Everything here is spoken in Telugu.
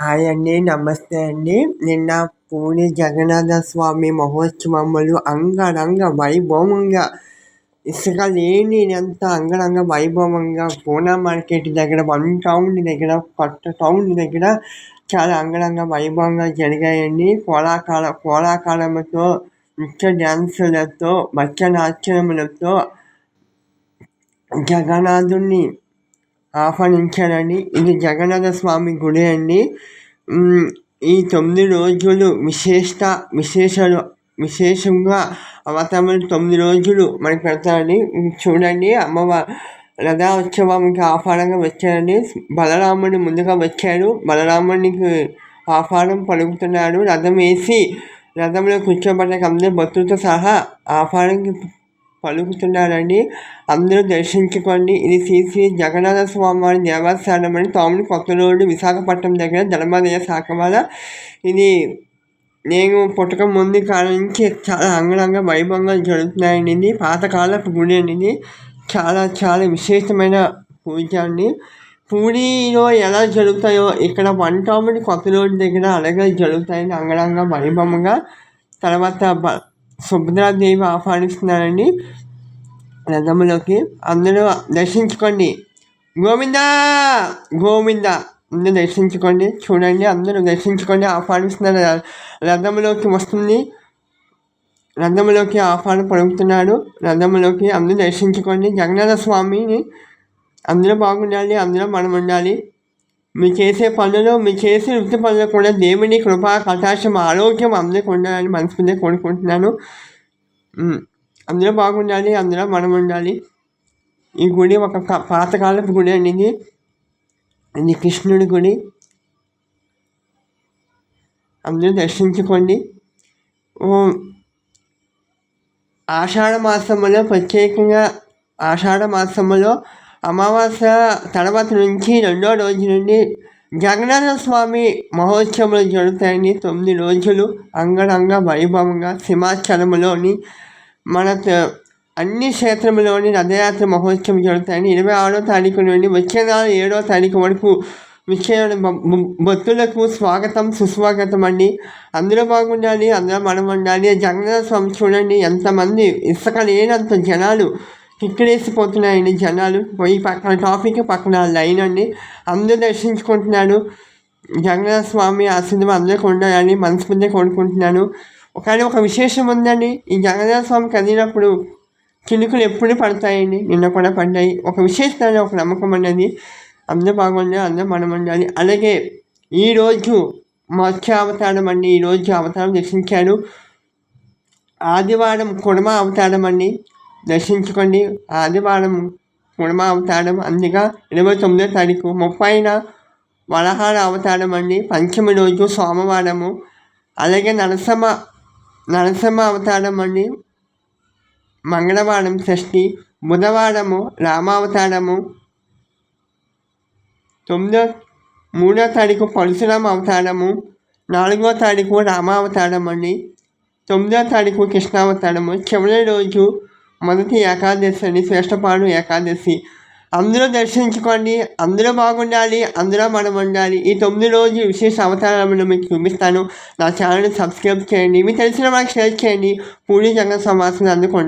హాయ్ అండి నమస్తే అండి. నిన్న పూణే జగన్నాథ స్వామి మహోత్సవములు అంగరంగ వైభవంగా ఇసుక లేని ఎంత అంగరంగ వైభవంగా పూనా మార్కెట్ దగ్గర వన్ టౌన్ దగ్గర కొత్త టౌన్ దగ్గర చాలా అంగరంగ వైభవంగా జరిగాయండి. కోలాకాల కోలాకాలముతో నృత్య డ్యాన్సులతో భరతనాట్యములతో జగన్నాథుని ఆహ్వానించారండి ఇది జగన్నాథ స్వామి గుడి అండి. ఈ తొమ్మిది రోజులు విశేష విశేషాలు విశేషంగా అవతారములు తొమ్మిది రోజులు మనకి పెడతారండి చూడండి. అమ్మవారు రథోత్సవంకి ఆహ్వానంగా వచ్చారండి బలరాముడి ముందుగా వచ్చారు బలరాముడికి ఆహ్వానం పలుకుతున్నాడు. రథం వేసి రథంలో కూర్చోబడ్డాక అందరూ భక్తులతో సహా ఆహ్వానానికి పలుకుతున్నారని అందరూ దర్శించుకోండి. ఇది శ్రీ శ్రీ జగన్నాథ స్వామివారి దేవస్థానం అని తోమని కొత్త రోడ్డు విశాఖపట్నం దగ్గర ధర్మాదయ శాఖ వల్ల ఇది నేను పుట్టక ముందు కాలం నుంచి చాలా అంగరంగ వైభవంగా జరుగుతున్నాయండి ఇది పాతకాలపు గుడి అండి ఇది చాలా చాలా విశేషమైన పూజ అండి. పూరిలో ఎలా జరుగుతాయో ఇక్కడ వన్ టామని కొత్త రోడ్డు దగ్గర అలాగే జరుగుతాయని అంగరంగ వైభవంగా తర్వాత సుభద్రాదేవి ఆహ్వానిస్తున్నారండి రథములోకి అందరూ దర్శించుకోండి. గోవింద! గోవింద! అందరూ దర్శించుకోండి. చూడండి అందరూ దర్శించుకోండి. ఆహ్వానిస్తున్నారు. రథంలోకి వస్తుంది. రథంలోకి ఆహ్వానం పలుకుతున్నాడు. రథంలోకి అందరూ దర్శించుకోండి. జగన్నాథ స్వామిని అందరూ బాగుండాలి అందరూ మనం ఉండాలి మీరు చేసే పనులు మీరు చేసే వృత్తి పనులు కూడా దేవుని కృపా కటాక్షం ఆరోగ్యం అందరికి ఉండాలని మనస్ఫూర్తిగా కోరుకుంటున్నాను. అందరూ బాగుండాలి అందులో మనం ఉండాలి. ఈ గుడి ఒక పాతకాలపు గుడి అండి ఇది. ఇది కృష్ణుడి గుడి. అందరూ దర్శించుకోండి. ఆషాఢ మాసంలో ప్రత్యేకంగా ఆషాఢ మాసంలో అమావాస్య తర్వాత నుంచి రెండో రోజు నుండి జగన్నాథ స్వామి మహోత్సవాలు జరుగుతాయని తొమ్మిది రోజులు అంగరంగ వైభవంగా సింహాచలంలోని మన అన్ని క్షేత్రంలోని రథయాత్ర మహోత్సవం జరుగుతాయని ఇరవై ఆరో తారీఖు నుండి వచ్చే నెల ఏడో తారీఖు వరకు విషయాలు భక్తులకు స్వాగతం సుస్వాగతం అండి. అందరూ బాగుండాలి అందరూ మనం ఉండాలి జగన్నాథ స్వామి చూడండి ఎంతమంది ఇసుక లేనంత జనాలు కిక్కిడేసిపోతున్నాయండి జనాలు. పోయి పక్కన ట్రాఫిక్ పక్కన లైన్ అండి. అందరూ దర్శించుకుంటున్నాను జగన్నాథ స్వామి ఆశీర్వాదం అందరికీ ఉండాలని మనస్ఫూర్తిగా కోరుకుంటున్నాను. కానీ ఒక విశేషం ఉందండి ఈ జగన్నాథ స్వామి కదిలినప్పుడు చినుకులు ఎప్పుడు పడతాయండి? నిన్న కూడా పడ్డాయి. ఒక విశేషమైన ఒక నమ్మకం అనేది అందరూ బాగుండాలి అందరూ మనం ఉండాలి. అలాగే ఈరోజు మత్స్య అవతారం అండి. ఈరోజు అవతారం దర్శించాడు ఆదివారం కుడమ అవతారం అండి. దర్శించుకోండి. ఆదివారం కుడమ అవతారం అందుగా ఇరవై తొమ్మిదో తారీఖు ముప్పైన వరహార అవతారం అండి. పంచమి రోజు సోమవారము. అలాగే నరసమ్మ నరసింహ అవతారం అండి. మంగళవారం షష్ఠి బుధవారము రామావతారము. తొమ్మిదో మూడో తారీఖు పరశురామ అవతారము. నాలుగో తారీఖు రామావతారం అండి. తొమ్మిదో తారీఖు కృష్ణావతారము. చివరి రోజు మొదటి ఏకాదశి అండి శ్రేష్టపాడు ఏకాదశి. అందరూ దర్శించుకోండి అందరూ బాగుండాలి అందరూ మనం ఉండాలి ఈ తొమ్మిది రోజులు విశేష అవతారాలను మీకు చూపిస్తాను. నా ఛానల్ని సబ్స్క్రైబ్ చేయండి మీకు తెలిసిన వాళ్ళకి షేర్ చేయండి. పూరి జగన్ సమాసం అందుకోండి